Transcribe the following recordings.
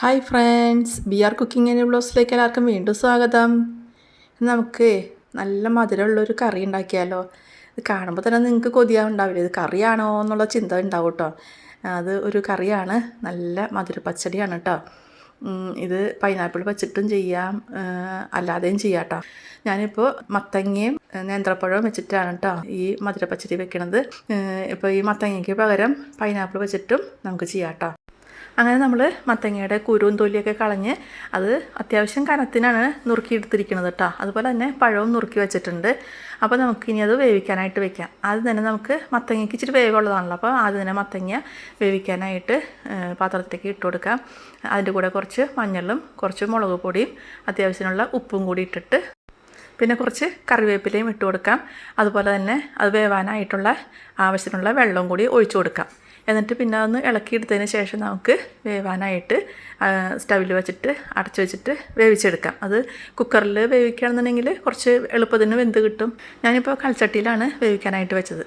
Hi friends B R cooking and ബ്ലോസിലേക്ക് എല്ലാവർക്കും വീണ്ടും സ്വാഗതം. നമുക്ക് നല്ല മധുരമുള്ളൊരു കറി ഉണ്ടാക്കിയാലോ. ഇത് കാണുമ്പോൾ തന്നെ നിങ്ങൾക്ക് കൊതിയാവുണ്ടാവില്ല ഇത് കറിയാണോ എന്നുള്ള ചിന്ത ഉണ്ടാവും കേട്ടോ അത് ഒരു കറിയാണ്. നല്ല മധുര പച്ചടിയാണ് കേട്ടോ ഇത് പൈനാപ്പിൾ വെച്ചിട്ടും ചെയ്യാം. അല്ലാതെയും ചെയ്യാം കേട്ടോ ഞാനിപ്പോൾ മത്തങ്ങയും നേന്ത്രപ്പഴവും വെച്ചിട്ടാണ് കേട്ടോ ഈ മധുരപ്പച്ചടി വെക്കണത്. ഇപ്പോൾ ഈ മത്തങ്ങയ്ക്ക് പകരം പൈനാപ്പിൾ വെച്ചിട്ടും നമുക്ക് ചെയ്യാം കേട്ടോ അങ്ങനെ നമ്മൾ മത്തങ്ങയുടെ കുരുവും തൊലിയൊക്കെ കളഞ്ഞ് അത് അത്യാവശ്യം കനത്തിനാണ് നുറുക്കി എടുത്തിരിക്കുന്നത് കേട്ടോ. അതുപോലെ തന്നെ പഴവും നുറുക്കി വെച്ചിട്ടുണ്ട്. അപ്പോൾ നമുക്കിനി അത് വേവിക്കാനായിട്ട് വെക്കാം. ആദ്യം തന്നെ നമുക്ക് മത്തങ്ങയ്ക്ക് ഇച്ചിരി വേവുള്ളതാണല്ലോ. അപ്പോൾ ആദ്യം തന്നെ മത്തങ്ങ വേവിക്കാനായിട്ട് പാത്രത്തിലേക്ക് ഇട്ട് കൊടുക്കാം. അതിന്റെ കൂടെ കുറച്ച് മഞ്ഞളും കുറച്ച് മുളക് പൊടിയും അത്യാവശ്യത്തിനുള്ള ഉപ്പും കൂടി ഇട്ടിട്ട് പിന്നെ കുറച്ച് കറിവേപ്പിലയും ഇട്ട് കൊടുക്കാം. അതുപോലെ തന്നെ അത് വേവാനായിട്ടുള്ള ആവശ്യത്തിനുള്ള വെള്ളവും കൂടി ഒഴിച്ചു കൊടുക്കാം. എന്നിട്ട് പിന്നെ ഒന്ന് ഇളക്കിയെടുത്തതിന് ശേഷം നമുക്ക് വേവാനായിട്ട് സ്റ്റവിൽ വെച്ചിട്ട് അടച്ചു വെച്ചിട്ട് വേവിച്ചെടുക്കാം. അത് കുക്കറിൽ വേവിക്കുകയാണെന്നുണ്ടെങ്കിൽ കുറച്ച് എളുപ്പത്തിന് വെന്ത് കിട്ടും. ഞാനിപ്പോൾ കൽച്ചട്ടിയിലാണ് വേവിക്കാനായിട്ട് വെച്ചത്.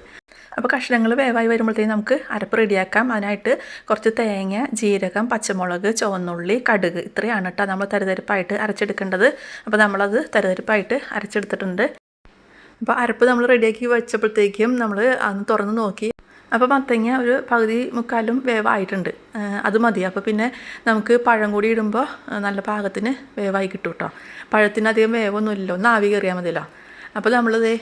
അപ്പോൾ കഷ്ണങ്ങൾ വേവായി വരുമ്പോഴത്തേക്കും നമുക്ക് അരപ്പ് റെഡിയാക്കാം. അതിനായിട്ട് കുറച്ച് തേങ്ങ ജീരകം പച്ചമുളക് ചുവന്നുള്ളി കടുക് ഇത്രയാണ് കേട്ടോ നമ്മൾ തരിതരിപ്പായിട്ട് അരച്ചെടുക്കേണ്ടത്. അപ്പോൾ നമ്മളത് തരിതരിപ്പായിട്ട് അരച്ചെടുത്തിട്ടുണ്ട്. അപ്പോൾ അരപ്പ് നമ്മൾ റെഡിയാക്കി വെച്ചപ്പോഴത്തേക്കും നമ്മൾ അന്ന് തുറന്ന് നോക്കി. അപ്പോൾ മത്തങ്ങ ഒരു പകുതി മുക്കാലും വേവായിട്ടുണ്ട്. അത് മതി. അപ്പോൾ പിന്നെ നമുക്ക് പഴം കൂടി ഇടുമ്പോൾ നല്ല പാകത്തിന് വേവായി കിട്ടും കേട്ടോ പഴത്തിന് അധികം വേവൊന്നുമില്ലല്ലോ. ഒന്ന് ആവി കയറിയാൽ മതിയല്ലോ. അപ്പോൾ നമ്മളിത്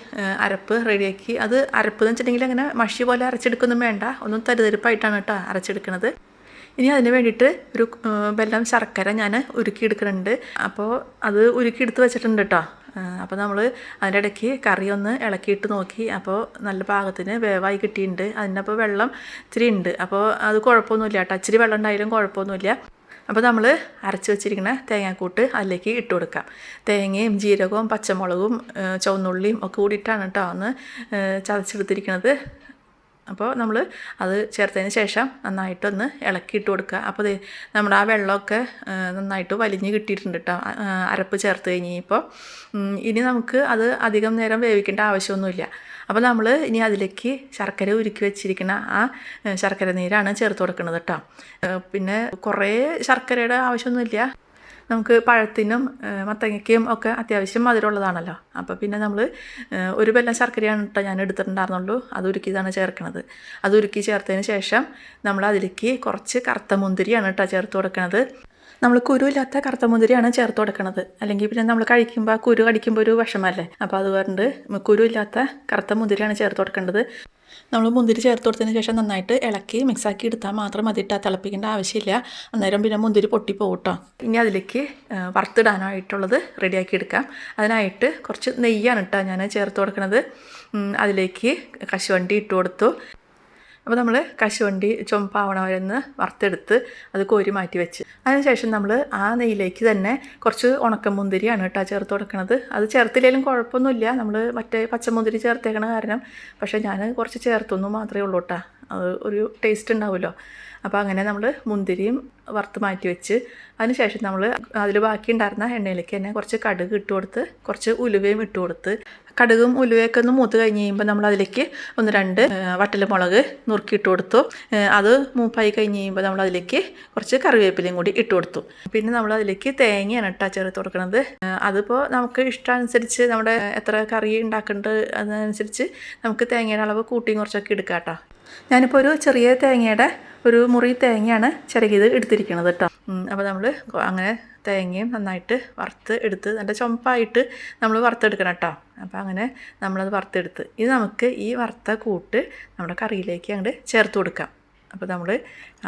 അരപ്പ് റെഡിയാക്കി. അത് അരപ്പ് എന്ന് വെച്ചിട്ടുണ്ടെങ്കിൽ അങ്ങനെ മഷി പോലെ അരച്ചെടുക്കൊന്നും വേണ്ട. ഒന്നും തരുതരിപ്പായിട്ടാണ് കേട്ടോ അരച്ചെടുക്കുന്നത് ഇനി അതിന് വേണ്ടിയിട്ട് ഒരു വെല്ലം ശർക്കര ഞാൻ ഉരുക്കിയെടുക്കുന്നുണ്ട് അപ്പോൾ അത് ഉരുക്കിയെടുത്ത് വെച്ചിട്ടുണ്ട് കേട്ടോ അപ്പോൾ നമ്മൾ അതിന്റെ ഇടയ്ക്ക് കറി ഒന്ന് ഇളക്കിയിട്ട് നോക്കി. അപ്പോൾ നല്ല പാകത്തിന് വേവായി കിട്ടിയിട്ടുണ്ട്. അതിനപ്പോൾ വെള്ളം ഇച്ചിരി ഉണ്ട്. അപ്പോൾ അത് കുഴപ്പമൊന്നുമില്ല കേട്ടോ ഇച്ചിരി വെള്ളം ഉണ്ടായാലും കുഴപ്പമൊന്നുമില്ല. അപ്പോൾ നമ്മൾ അരച്ച് വെച്ചിരിക്കുന്ന തേങ്ങാക്കൂട്ട് അതിലേക്ക് ഇട്ട് കൊടുക്കാം. തേങ്ങയും ജീരകവും പച്ചമുളകും ചുവന്നുള്ളിയും ഒക്കെ കൂടിയിട്ടാണ് കേട്ടോ ഒന്ന് ചതച്ചെടുത്തിരിക്കുന്നത് അപ്പോൾ നമ്മൾ അത് ചേർത്തതിന് ശേഷം നന്നായിട്ടൊന്ന് ഇളക്കിയിട്ട് കൊടുക്കുക. അപ്പോൾ നമ്മുടെ ആ വെള്ളമൊക്കെ നന്നായിട്ട് വലിഞ്ഞ് കിട്ടിയിട്ടുണ്ട് കേട്ടോ. അരപ്പ് ചേർത്ത് കഴിഞ്ഞപ്പോൾ. ഇനി നമുക്ക് അത് അധികം നേരം വേവിക്കേണ്ട ആവശ്യമൊന്നുമില്ല. അപ്പോൾ നമ്മൾ ഇനി അതിലേക്ക് ശർക്കര ഉരുക്കി വെച്ചിരിക്കുന്ന ആ ശർക്കര നീരാണ് ചേർത്ത് കൊടുക്കുന്നത് കേട്ടോ. പിന്നെ കുറേ ശർക്കരയുടെ ആവശ്യമൊന്നുമില്ല. നമുക്ക് പഴത്തിനും മത്തങ്ങയ്ക്കും ഒക്കെ അത്യാവശ്യം മധുരമുള്ളതാണല്ലോ. അപ്പോൾ പിന്നെ നമ്മൾ ഒരു വെല്ലം ശർക്കരയാണ് കേട്ടോ ഞാൻ എടുത്തിട്ടുണ്ടായിരുന്നുള്ളൂ. അത് ഉരുക്കിയതാണ് ചേർക്കുന്നത് അത് ഉരുക്കി ചേർത്തതിന് ശേഷം നമ്മൾ അതിലേക്ക് കുറച്ച് കറുത്ത മുന്തിരിയാണ് കേട്ടോ ചേർത്ത് കൊടുക്കുന്നത് നമ്മൾ കുരുവില്ലാത്ത കറുത്ത മുന്തിരിയാണ് ചേർത്ത് കൊടുക്കുന്നത് അല്ലെങ്കിൽ പിന്നെ നമ്മൾ കഴിക്കുമ്പോൾ കുരു കടിക്കുമ്പോൾ ഒരു വിഷമല്ലേ? അപ്പോൾ അതുകൊണ്ട് കുരുവില്ലാത്ത കറുത്ത മുന്തിരിയാണ് ചേർത്ത് കൊടുക്കേണ്ടത്. നമ്മൾ മുന്തിരി ചേർത്ത് കൊടുത്തതിന് ശേഷം നന്നായിട്ട് ഇളക്കി മിക്സാക്കി എടുത്താൽ മാത്രം മതി ഇട്ടാൽ തിളപ്പിക്കേണ്ട ആവശ്യമില്ല. അന്നേരം പിന്നെ മുന്തിരി പൊട്ടിപ്പോകും കേട്ടോ ഇനി അതിലേക്ക് വറുത്തിടാനായിട്ടുള്ളത് റെഡിയാക്കി എടുക്കാം. അതിനായിട്ട് കുറച്ച് നെയ്യാണ് കേട്ടോ ഞാൻ ചേർത്ത് കൊടുക്കുന്നത് അതിലേക്ക് കശുവണ്ടി ഇട്ട് കൊടുത്തു. അപ്പോൾ നമ്മൾ കശുവണ്ടി ചുമപ്പാവണവരെന്ന് വരെ വറുത്തെടുത്ത് അത് കോരി മാറ്റി വെച്ച്. അതിനുശേഷം നമ്മൾ ആ നെയ്യിലേക്ക് തന്നെ കുറച്ച് ഉണക്കമുന്തിരിയാണ് കേട്ടോ ചേർത്ത് കൊടുക്കണത്. അത് ചേർത്തില്ലെങ്കിലും കുഴപ്പമൊന്നുമില്ല. നമ്മൾ മറ്റേ പച്ചമുന്തിരി ചേർത്തേക്കണ കാരണം. പക്ഷേ ഞാൻ കുറച്ച് ചേർത്തൊന്നും മാത്രമേ ഉള്ളൂ കേട്ടോ. അത് ഒരു ടേസ്റ്റ് ഉണ്ടാവുമല്ലോ. അപ്പോൾ അങ്ങനെ നമ്മൾ മുന്തിരിയും വറുത്ത് മാറ്റി വെച്ച്. അതിനുശേഷം നമ്മൾ അതിൽ ബാക്കി ഉണ്ടായിരുന്ന എണ്ണയിലേക്ക് തന്നെ കുറച്ച് കടുക് ഇട്ട് കൊടുത്ത് കുറച്ച് ഉലുവയും ഇട്ട് കൊടുത്ത്. കടുകും ഉലുവയൊക്കെ ഒന്ന് മൂത്ത് കഴിഞ്ഞ് കഴിയുമ്പോൾ നമ്മൾ അതിലേക്ക് ഒന്ന് രണ്ട് വട്ടലമുളക് നുറുക്കിയിട്ട് കൊടുത്തു. അത് മൂപ്പായി കഴിഞ്ഞ് കഴിയുമ്പോൾ നമ്മൾ അതിലേക്ക് കുറച്ച് കറിവേപ്പിലയും കൂടി ഇട്ട് കൊടുത്തു. പിന്നെ നമ്മൾ അതിലേക്ക് തേങ്ങയാണ് ഇട്ടാ ചേർത്ത് കൊടുക്കുന്നത് അതിപ്പോൾ നമുക്ക് ഇഷ്ടമനുസരിച്ച് നമ്മുടെ എത്ര കറി ഉണ്ടാക്കേണ്ടത് അതിനനുസരിച്ച് നമുക്ക് തേങ്ങയുടെ അളവ് കൂട്ടിയും കുറച്ചൊക്കെ എടുക്കാം കേട്ടോ ഞാനിപ്പോൾ ഒരു ചെറിയ തേങ്ങയുടെ ഒരു മുറി തേങ്ങയാണ് ചിരകിയത് എടുത്തിരിക്കുന്നത് കേട്ടോ. അപ്പോൾ നമ്മൾ അങ്ങനെ തേങ്ങയും നന്നായിട്ട് വറുത്ത് എടുത്ത് നല്ല ചുമപ്പായിട്ട് നമ്മൾ വറുത്തെടുക്കണം കേട്ടോ. അപ്പോൾ അങ്ങനെ നമ്മളത് വറുത്തെടുത്ത് ഇത് നമുക്ക് ഈ വറുത്ത കൂട്ട് നമ്മുടെ കറിയിലേക്ക് അങ്ങോട്ട് ചേർത്ത് കൊടുക്കാം. അപ്പോൾ നമ്മൾ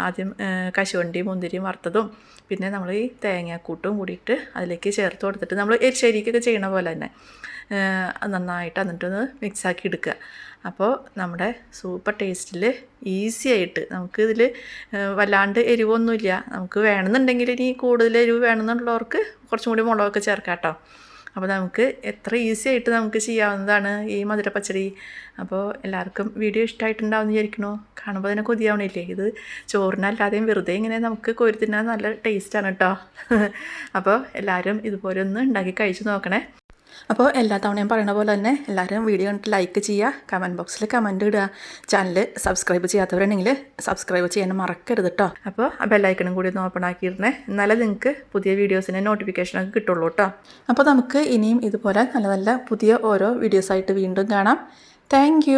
ആദ്യം കശുവണ്ടി മുന്തിരിയും വറുത്തതും പിന്നെ നമ്മൾ ഈ തേങ്ങാക്കൂട്ടും കൂടിയിട്ട് അതിലേക്ക് ചേർത്ത് കൊടുത്തിട്ട് നമ്മൾ എരിശ്ശേരിക്കൊക്കെ ചെയ്യണ പോലെ തന്നെ നന്നായിട്ട് എന്നിട്ടൊന്ന് മിക്സാക്കി എടുക്കുക. അപ്പോൾ നമ്മുടെ സൂപ്പർ ടേസ്റ്റിൽ ഈസി ആയിട്ട് നമുക്ക് ഇതിൽ വല്ലാണ്ട് എരിവൊന്നുമില്ല. നമുക്ക് വേണമെന്നുണ്ടെങ്കിൽ ഇനി കൂടുതൽ എരിവ് വേണമെന്നുള്ളവർക്ക് കുറച്ചും കൂടി മുളകൊക്കെ ചേർക്കാം കേട്ടോ. അപ്പോൾ നമുക്ക് എത്ര ഈസി ആയിട്ട് നമുക്ക് ചെയ്യാവുന്നതാണ് ഈ മധുര പച്ചടി അപ്പോൾ എല്ലാവർക്കും വീഡിയോ ഇഷ്ടമായിട്ടുണ്ടാവും വിചാരിക്കണോ കാണുമ്പോൾ തന്നെ കൊതിയാവണില്ലേ? ഇത് ചോറിനല്ലാതെയും വെറുതെ ഇങ്ങനെ നമുക്ക് കോരി തിന്നാൻ നല്ല ടേസ്റ്റാണ് കേട്ടോ. അപ്പോൾ എല്ലാവരും ഇതുപോലെ ഒന്ന് ഉണ്ടാക്കി കഴിച്ച് നോക്കണേ. അപ്പോൾ എല്ലാ തവണയും പറയുന്ന പോലെ തന്നെ എല്ലാവരും വീഡിയോ കണ്ടിട്ട് ലൈക്ക് ചെയ്യുക കമന്റ് ബോക്സിൽ കമന്റ് ഇടുക. ചാനൽ സബ്സ്ക്രൈബ് ചെയ്യാത്തവരുണ്ടെങ്കിൽ സബ്സ്ക്രൈബ് ചെയ്യാൻ മറക്കരുത് കേട്ടോ അപ്പോൾ ആ ബെല്ലൈക്കണും കൂടി ഒന്ന് ഓപ്പൺ ആക്കിയിരുന്നേ. എന്നാലേ നിങ്ങൾക്ക് പുതിയ വീഡിയോസിന്റെ നോട്ടിഫിക്കേഷനൊക്കെ കിട്ടുള്ളൂ കേട്ടോ അപ്പോൾ നമുക്ക് ഇനിയും ഇതുപോലെ നല്ല നല്ല പുതിയ ഓരോ വീഡിയോസായിട്ട് വീണ്ടും കാണാം. താങ്ക്